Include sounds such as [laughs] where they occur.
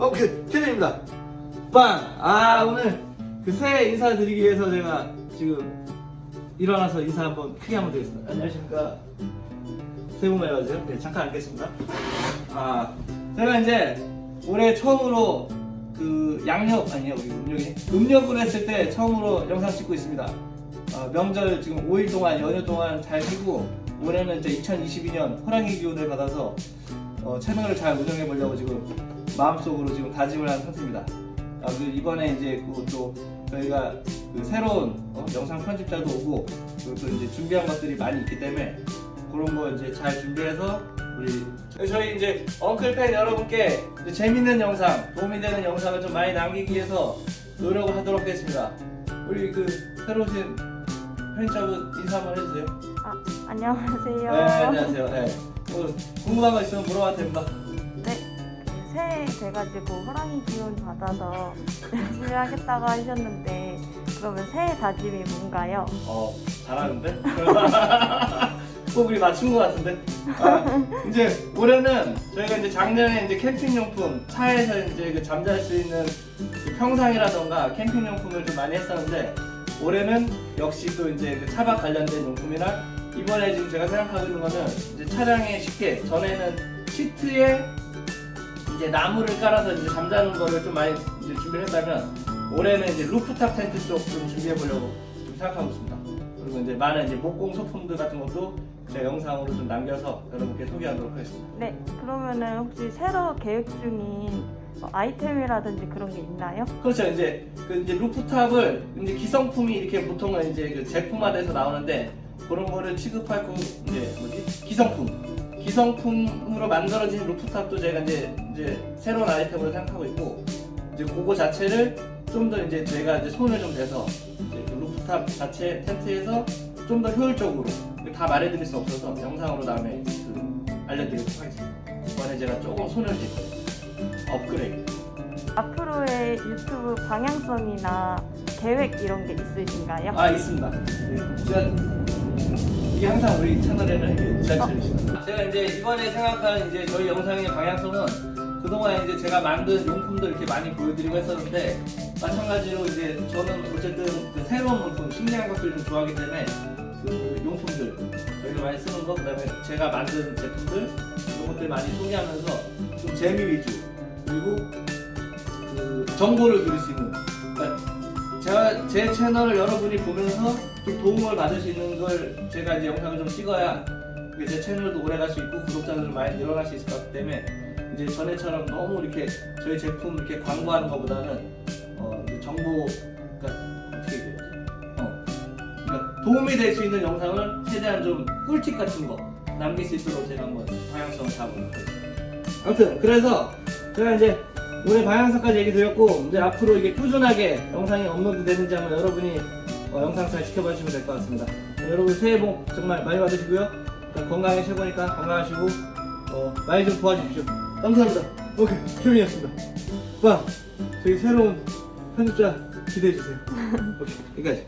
오케이 케빈입니다. 빵. 아 오늘 그 새해 인사드리기 위해서 제가 지금 일어나서 인사 한번 크게 한번 드리겠습니다. 안녕하십니까. 새해 복 많이 받으세요. 네 잠깐 앉겠습니다. 아 제가 이제 올해 처음으로 그 양력 아니에요 음력이 음력으로 했을 때 처음으로 영상 찍고 있습니다. 어, 명절 지금 5일 동안 연휴 동안 잘 쉬고 올해는 이제 2022년 호랑이 기운을 받아서 어, 채널을 잘 운영해 보려고 지금 마음속으로 지금 다짐을 한 상태입니다. 아, 그 이번에 이제 그 또 저희가 그 새로운 어, 영상 편집자도 오고 그리고 또 이제 준비한 것들이 많이 있기 때문에 그런 거 이제 잘 준비해서 우리 저희 이제 엉클팬 여러분께 이제 재밌는 영상, 도움이 되는 영상을 좀 많이 남기기 위해서 노력을 하도록 하겠습니다. 우리 그 새로 오신 편집자분 인사 한번 해주세요. 아, 안녕하세요. 네, 안녕하세요. 네. 뭐 궁금한 거 있으면 물어봐도 됩니다. 새해 돼가지고 호랑이 기운 받아서 열심히 하겠다고 하셨는데 그러면 새해 다짐이 뭔가요? 어, 잘하는데? [laughs] 꼭 우리 맞춘 것 같은데? 아, 이제 올해는 저희가 이제 작년에 이제 캠핑용품, 차에서 이제 그 잠잘 수 있는 그 평상이라던가 캠핑용품을 좀 많이 했었는데 올해는 역시 또 이제 그 차박 관련된 용품이랑 이번에 지금 제가 생각하고 있는 거는 이제 차량에 쉽게 전에는 시트에 이제 나무를 깔아서 이제 잠자는 거를 좀 많이 이제 준비를 했다면 올해는 이제 루프탑 텐트 쪽 좀 준비해 보려고 좀 생각하고 있습니다. 그리고 이제 많은 이제 목공 소품들 같은 것도 제 영상으로 좀 남겨서 여러분께 소개하도록 하겠습니다. 네, 그러면은 혹시 새로 계획 중인 뭐 아이템이라든지 그런 게 있나요? 그렇죠. 이제 그 이제 루프탑을 이제 기성품이 이렇게 보통은 이제 그 제품화돼서 나오는데 그런 거를 취급할 그 이제 뭐지 기성품 기성품으로 만들어진 루프탑도 제가 이제 이제 새로운 아이템으로 생각하고 있고 이제 그거 자체를 좀 더 이제 제가 이제 손을 좀 대서 이제 그 루프탑 자체 텐트에서 좀 더 효율적으로 다 말해드릴 수 없어서 영상으로 다음에 그 알려드리도록 하겠습니다. 이번에 제가 조금 손을 댔거든요. 업그레이드. 앞으로의 유튜브 방향성이나 계획 이런 게 있으신가요? 아 있습니다. 네, 이게 항상 우리 채널에는 이게 지하철이시다. 제가 이제 이번에 생각한 이제 저희 영상의 방향성은 그동안 이제 제가 만든 용품들 이렇게 많이 보여드리고 했었는데 마찬가지로 이제 저는 어쨌든 그 새로운 용품, 신기한 것들 좀 좋아하기 때문에 그 용품들 저희가 많이 쓰는 거 그다음에 제가 만든 제품들 이런 것들 많이 소개하면서 좀 재미 위주 그리고 그 정보를 드릴 수 있는 그러니까 제가 제 채널을 여러분이 보면서 좀 도움을 받을 수 있는 걸 제가 이제 영상을 좀 찍어야 제 채널도 오래 갈 수 있고 구독자도 좀 많이 늘어날 수 있을 것 같기 때문에 이제 전에처럼 너무 이렇게 저희 제품 이렇게 광고하는 것보다는 어 정보 그러니까 어떻게 얘기해야 되지? 어 그러니까 도움이 될 수 있는 영상을 최대한 좀 꿀팁 같은 거 남길 수 있도록 제가 한번 방향성을 잡아보도록 하겠습니다. 아무튼 그래서 제가 이제 오늘 방향성까지 얘기 드렸고 이제 앞으로 이게 꾸준하게 영상이 업로드 되는지 한번 여러분이 어, 영상 잘 지켜봐 주시면 될 것 같습니다. 어, 여러분 새해 복 정말 많이 받으시고요. 건강이 최고니까 건강하시고 어, 많이 좀 도와주십시오. 감사합니다. 오케이 케빈이었습니다. 와 저희 새로운 편집자 기대해 주세요. [laughs] 오케이 여기까지.